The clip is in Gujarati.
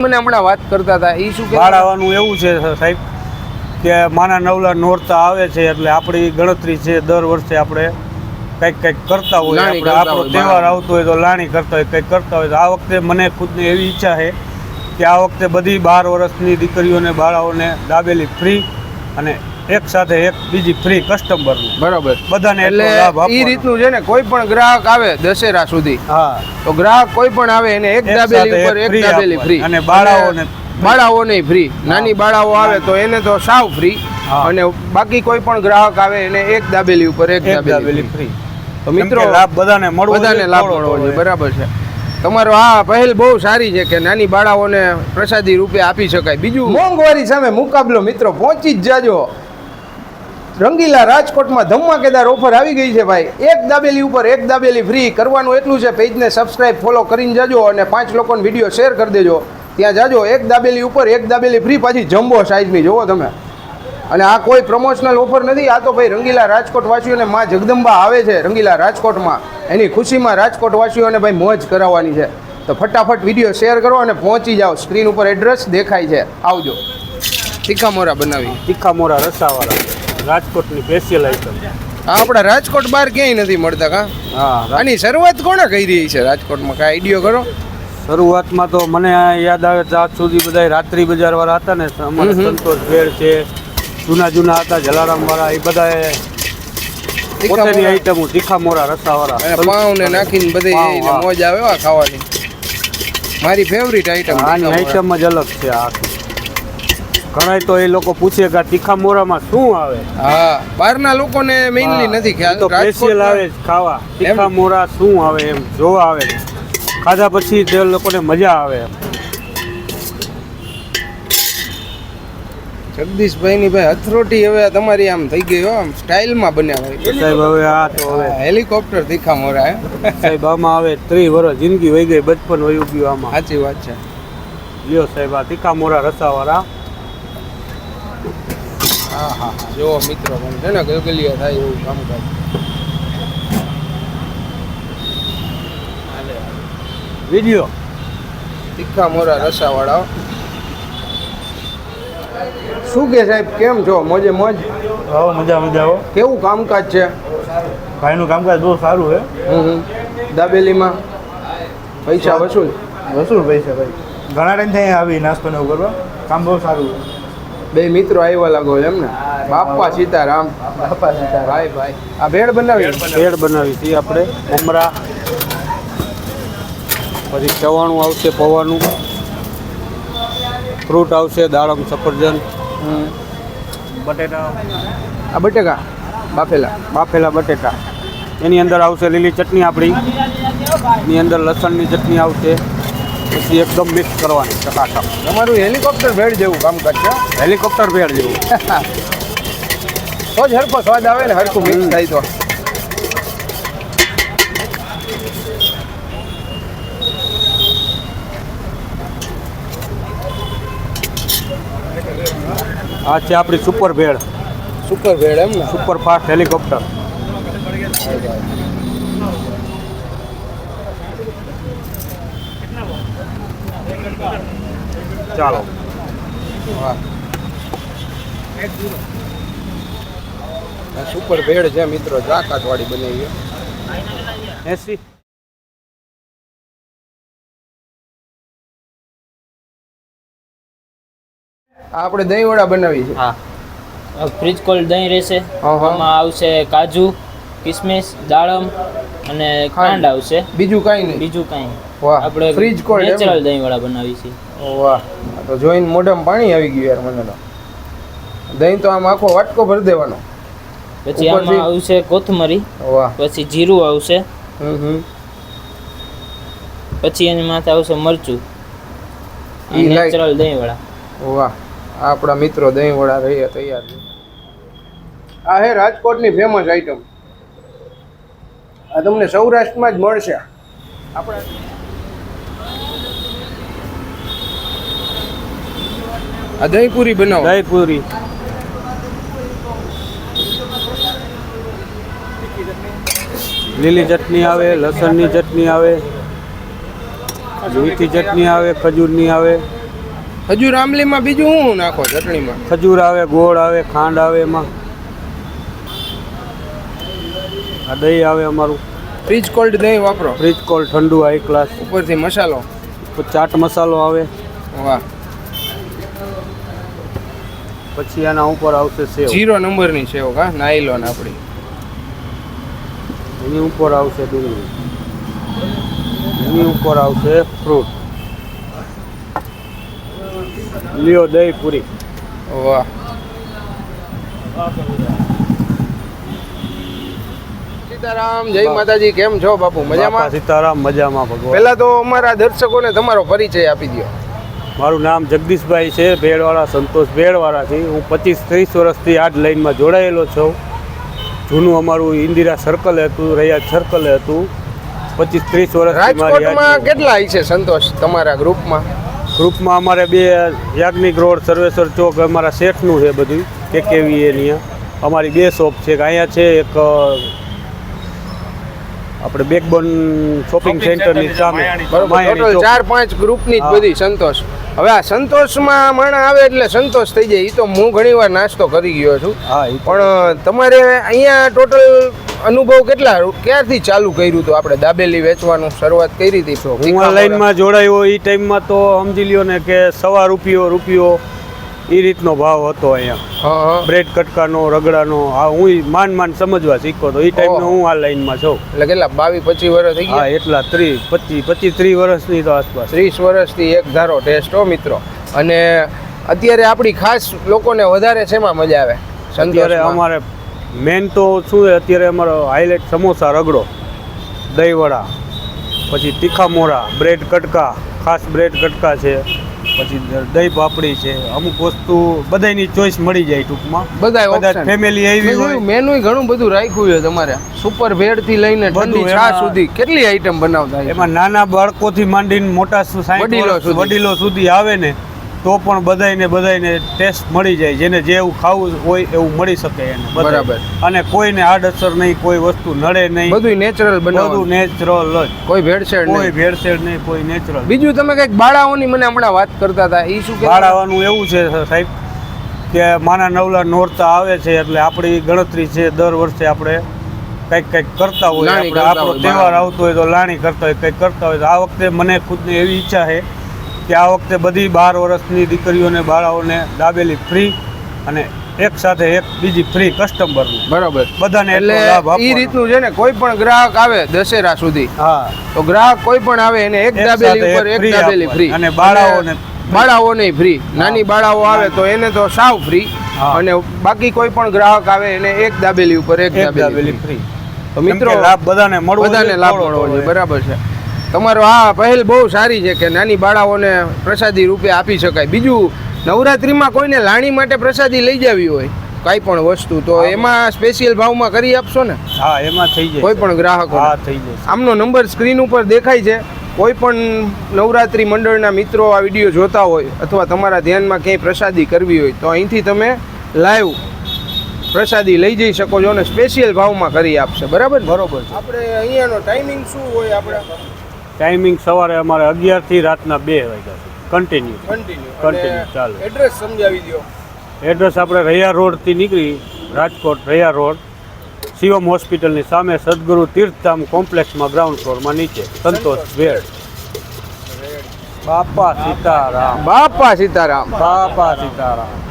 મને હમણાં વાત કરતા હતા. એ શું બાળ આવવાનું એવું છે સાહેબ કે માના નવલા નોરતા આવે છે એટલે આપણી ગણતરી છે દર વર્ષે આપણે કંઈક કંઈક કરતા હોય આપણે આપણો તહેવાર આવતો હોય તો લાણી કરતા હોય કંઈક કરતા હોય. તો આ વખતે મને ખુદને એવી ઈચ્છા છે કે આ વખતે બધી બાર વર્ષની દીકરીઓને બાળાઓને દાબેલી ફ્રી અને એક સાથે એક બીજી ફ્રી કસ્ટમર બરાબર. બધાને એટલે એ રીતનું છે ને કોઈ પણ ગ્રાહક આવે દશેરા સુધી હા. તો ગ્રાહક કોઈ પણ આવે એને એક દાબેલી ઉપર એક દાબેલી ફ્રી અને બાળાઓને બાળાઓને ફ્રી નાની બાળાઓ આવે તો એને તો સાવ ફ્રી અને બાકી કોઈ પણ ગ્રાહક આવે એને એક દાબેલી ઉપર એક દાબેલી ફ્રી તો મિત્રો લાભ બધાને મળવો બધાને લાભ મળવો જોઈએ. બરાબર છે. તમારો આ પહેલ બહુ સારી છે કે નાની બાળાઓને પ્રસાદી રૂપે આપી શકાય. બીજું મોંઘવારી સામે મુકાબલો મિત્રો પહોંચી જ જાજો. રંગીલા રાજકોટમાં ધમાકેદાર ઓફર આવી ગઈ છે ભાઈ. એક દાબેલી ઉપર એક દાબેલી ફ્રી કરવાનું એટલું છે, પેજને સબસ્ક્રાઇબ ફોલો કરીને જાજો અને પાંચ લોકોને વીડિયો શેર કરી દેજો. ત્યાં જાજો. એક દાબેલી ઉપર એક દાબેલી ફ્રી પાછી જમ્બો સાઇઝની જોવો તમે. અને આ કોઈ પ્રમોશનલ ઓફર નથી. આ તો ભાઈ રંગીલા રાજકોટ વાસીઓને માં જગદંબા આવે છે રંગીલા રાજકોટમાં. એની ખુશીમાં રાજકોટ વાસીઓને ભાઈ મોજ કરાવવાની છે. તો ફટાફટ વીડિયો શેર કરો અને પહોંચી જાઓ. સ્ક્રીન ઉપર એડ્રેસ દેખાય છે. આવજો. તીખા મોરા બનાવી. તીખા મોરા રસાવાળા. રાજકોટની સ્પેશિયલ આઈટમ આ આપણા રાજકોટ બહાર ક્યાંય નથી મળતા કા? હા આની શરૂઆત કોણે કરી છે રાજકોટમાં? કાંઈ આઈડિયો કરો? શરૂઆતમાં તો મને આ યાદ આવે આજ સુધી બધા રાત્રિ બજાર વાળા હતા ને અમારે. સંતોષ ભેળ છે જૂના જૂના હતા જલારામ વાળા એ બધા તીખા પોતાની આઈટમો તીખા મોરા રસા વાળા પાઉં ને નાખીને બધી મોજ આવે ખાવાની. મારી ફેવરિટ આઈટમ આની આઈટમ જ અલગ છે આ. ઘણા તો એ લોકો પૂછે કે તીખા મોરામાં શું આવે? હા બહારના લોકોને મેઇનલી નથી ખ્યાલ. તો સ્પેશિયલ આવે ખાવા. તીખા મોરા શું આવે એમ જોવા આવે. ખાધા પછી તે લોકોને મજા આવે એમ. જગદીશભાઈ ની ભાઈ અથરોટી હવે તમારી આમ થઈ ગઈ હો આમ સ્ટાઇલમાં બન્યા ભાઈ સાહેબ હવે આ તો હવે હેલિકોપ્ટર તીખા મોરા સાહેબ આમાં હવે ત્રીસ વર્ષ જિંદગી વહી ગઈ બચપન વહી ગયું આમાં. સાચી વાત છે. લ્યો સાહેબ આ તીખા મોરા રસાવાળા. હા હા હા મિત્રો પણ છે ને ગલગલિયા થાય એવું કામકાજ વીડિયો. તીખા મોરા રસાવાળા. શું કે સાહેબ કેમ છો? મોજે મોજ? આવો મજા મજા આવો. કેવું કામકાજ છે? ભાઈનું કામકાજ બહુ સારું છે હમ હમ. દાબેલીમાં? પૈસા વસૂલ? વસૂલ પૈસા ભાઈ. ઘણા ટાઈમ થાય આવી નાસ્તો ને એવું કરવા. કામ બહુ સારું. છે બે મિત્રો આવ્યા લાગો એમ ને બાપા સીતારામ. બાપા સીતારામ. ભાઈ ભાઈ. આ ભેળ બનાવી. ભેળ બનાવી હતી આપણે. ઉમરા. પછી ચવાણું આવશે પૌવાનું. ફ્રૂટ આવશે દાડમ સફરજન. હમ. બટેટા. આ બટેકા? બાફેલા. બાફેલા બટેટા એની અંદર આવશે લીલી ચટણી આપણી. એની અંદર લસણની ચટણી આવશે. પછી એકદમ મિક્સ કરવાની ચકાચક. તમારું હેલિકોપ્ટર ભેળ જેવું કામ કરશે હેલિકોપ્ટર ભેળ જેવું. તો જ હરખો સ્વાદ આવે ને હરખું મિક્સ થાય તો. આ છે આપણી સુપર ભેળ. સુપર ભેળ એમ ને? સુપર ફાસ્ટ હેલિકોપ્ટર ચાલો. સુપર ભેળ છે મિત્રો જાકાત વાળી બનાવી છે. એસી. આપણે દહીં વડા બનાવી છે હા ફ્રીજ કોલ્ડ દહીં રહેશે. આમાં આવશે કાજુ કિસમિસ દાડમ અને ખાંડ આવશે. બીજું કાંઈ નહીં. બીજું કાંઈ વાહ આપણે ફ્રીજ કોલ્ડ નેચરલ દહીં વડા બનાવી છે. વાહ તો જોઈને મોઢામાં પાણી આવી ગયું યાર મને તો. દહીં તો આમ આખો વાટકો ભરી દેવાનો. પછી? આમાં આવશે કોથમરી વાહ. પછી જીરું આવશે. હમ પછી એની માથે આવશે મરચું. નેચરલ દહીં વડા વાહ આપણા મિત્રો દહીં વડા રહ્યા તૈયાર છે. આ હે રાજકોટની ફેમસ આઈટમ આ તમને સૌરાષ્ટ્રમાં જ મળશે. આપણે આ દહીં પૂરી બનાવો. દહીં પૂરી લીલી ચટણી આવે લસણની ચટણી આવે મીઠી ચટણી આવે ખજૂરની આવે. ખજૂર આમલીમાં બીજું શું નાખો ચટણીમાં? ખજૂર આવે ગોળ આવે ખાંડ આવે એમાં. આ દહીં આવે અમારું. ફ્રીજ કોલ્ડ દહીં વાપરો. ફ્રીજ કોલ્ડ ઠંડુ હાઈ ક્લાસ ઉપરથી મસાલો. ચાટ મસાલો આવે. વાહ. પછી એના ઉપર આવશે સેવ. જીરો નંબરની સેવ કા? નાયલોન આપણી. એની ઉપર આવશે ડુંગળી એની ઉપર આવશે ફ્રૂટ લ્યો દહીં પૂરી. વાહ. સીતારામ જય માતાજી કેમ છો બાપુ? મજામાં? સીતારામ મજામાં ભગવાન. પહેલા તો અમારા દર્શકોને તમારો પરિચય આપી દો મારું નામ જગદીશભાઈ છે ભેળવાળા સંતોષ ભેળવાળાથી. હું પચીસ ત્રીસ વર્ષથી આ જ લાઇનમાં જોડાયેલો છું. જૂનું અમારું ઇન્દિરા સર્કલ હતું રૈયા સર્કલ હતું. પચીસ ત્રીસ વર્ષથી મારી કેટલા છે સંતોષ તમારા ગ્રુપમાં ગ્રુપમાં અમારે બે યાજ્ઞિક રોડ સર્વેશ્વર ચોક અમારા શેઠનું છે બધું કે કેવી એની અમારી બે શોપ છે એક અહીંયા છે એક આપણે બેકબોન શોપિંગ સેન્ટરની સામે. ચાર પાંચ ગ્રુપની જ બધી સંતોષ. હવે આ સંતોષમાં માણા આવે એટલે સંતોષ થઈ જાય. એ તો હું ઘણીવાર નાસ્તો કરી ગયો છું. હા પણ તમારે અહીંયા ટોટલ અનુભવ કેટલા? ક્યારથી ચાલુ કર્યું હતું આપણે દાબેલી વેચવાનું શરૂઆત કરી હતી? તો હું લાઈનમાં જોડાયો એ ટાઈમમાં તો સમજી લ્યો ને કે સવા રૂપિયો રૂપિયો એ રીતનો ભાવ હતો અહીંયા. બ્રેડ કટકાનો રગડાનો આ હું માન માન સમજવા શીખો તો એ ટાઈમનો હું આ લાઈનમાં છું. એટલે કેટલા બાવીસ પચીસ વર્ષ થઈ ગયા? એટલા ત્રીસ પચીસ પચીસ ત્રીસ વર્ષની તો આસપાસ. ત્રીસ વર્ષથી એક ધારો ટેસ્ટ હો મિત્રો. અને અત્યારે આપણી ખાસ લોકોને વધારે શેમાં મજા આવે? અત્યારે અમારે મેન તો શું છે અત્યારે અમારો હાઇલાઇટ સમોસા રગડો દહીંવડા પછી તીખા મોરા બ્રેડ કટકા ખાસ બ્રેડ કટકા છે. પછી દહીં પાપડી છે અમુક વસ્તુ બધાની ચોઈસ મળી જાય ટૂંકમાં. બધાય બધા ફેમિલી આવી હોય. મેનુ ઘણું બધું રાખ્યું છે તમારે. સુપર ભેળથી લઈને બધું ઠંડી ચા સુધી કેટલી આઈટમ બનાવતા એમાં નાના બાળકોથી માંડીને મોટા. વડીલો સુધી આવે ને તો પણ બધાયને બધાયને ટેસ્ટ મળી જાય જેને જેવું ખાવું હોય એવું મળી શકે એને બરાબર. અને કોઈને આડઅસર નહીં કોઈ વસ્તુ નડે નહીં. બધું નેચરલ બધું નેચરલ જ. કોઈ ભેળસેળ કોઈ ભેળસેળ નહીં કોઈ નેચરલ બીજું તમે કંઈક બાળાઓની મને હમણાં વાત કરતા હતા એ શું બાળાઓનું એવું છે સાહેબ કે માના નવલા નોરતા આવે છે એટલે આપણી ગણતરી છે દર વર્ષે આપણે કંઈક કંઈક કરતા હોય આપણો તહેવાર આવતો હોય તો લાણી કરતા હોય કંઈક કરતા હોય તો આ વખતે મને ખુદને એવી ઈચ્છા છે કે આ વખતે બધી બાર વર્ષની દીકરીઓને બાળાઓને દાબેલી ફ્રી અને એક સાથે એક બીજી ફ્રી કસ્ટમર બરાબર. બધાને એટલે એ રીતનું છે ને કોઈ પણ ગ્રાહક આવે દશેરા સુધી હા. તો ગ્રાહક કોઈ પણ આવે એને એક દાબેલી ઉપર એક દાબેલી ફ્રી અને બાળાઓને બાળાઓને ફ્રી નાની બાળાઓ આવે તો એને તો સાવ ફ્રી અને બાકી કોઈ પણ ગ્રાહક આવે એને એક દાબેલી ઉપર એક દાબેલી ફ્રી તો મિત્રો લાભ બધાને મળવો બધાને લાભ મળવો જોઈએ. બરાબર છે. તમારો આ પહેલ બહુ સારી છે કે નાની બાળાઓને પ્રસાદી રૂપે આપી શકાય. બીજું નવરાત્રિમાં કોઈને લાણી માટે પ્રસાદી લઈ જવી હોય કાંઈ પણ વસ્તુ તો એમાં સ્પેશિયલ ભાવમાં કરી આપશો ને? હા એમાં થઈ જાય. કોઈ પણ ગ્રાહકો હા થઈ જાય. આમનો નંબર સ્ક્રીન ઉપર દેખાય છે. કોઈ પણ નવરાત્રિ મંડળના મિત્રો આ વીડિયો જોતા હોય અથવા તમારા ધ્યાનમાં ક્યાંય પ્રસાદી કરવી હોય તો અહીંથી તમે લાઈવ પ્રસાદી લઈ જઈ શકો છો અને સ્પેશિયલ ભાવમાં કરી આપશે. બરાબર? બરોબર આપણે અહીંયાનો ટાઈમિંગ શું હોય આપણે? ટાઈમિંગ સવારે અમારે અગિયારથી રાતના બે વાગ્યા કન્ટિન્યુ કન્ટિન્યુ કન્ટિન્યુ ચાલો. એડ્રેસ સમજાવી દો એડ્રેસ આપણે રૈયા રોડથી નીકળી રાજકોટ રૈયા રોડ શિવમ હોસ્પિટલની સામે સદગુરુ તીર્થધામ કોમ્પ્લેક્સમાં ગ્રાઉન્ડ ફ્લોરમાં નીચે. સંતોષ ભેળ. બાપા સીતારામ. બાપા સીતારામ. બાપા સીતારામ.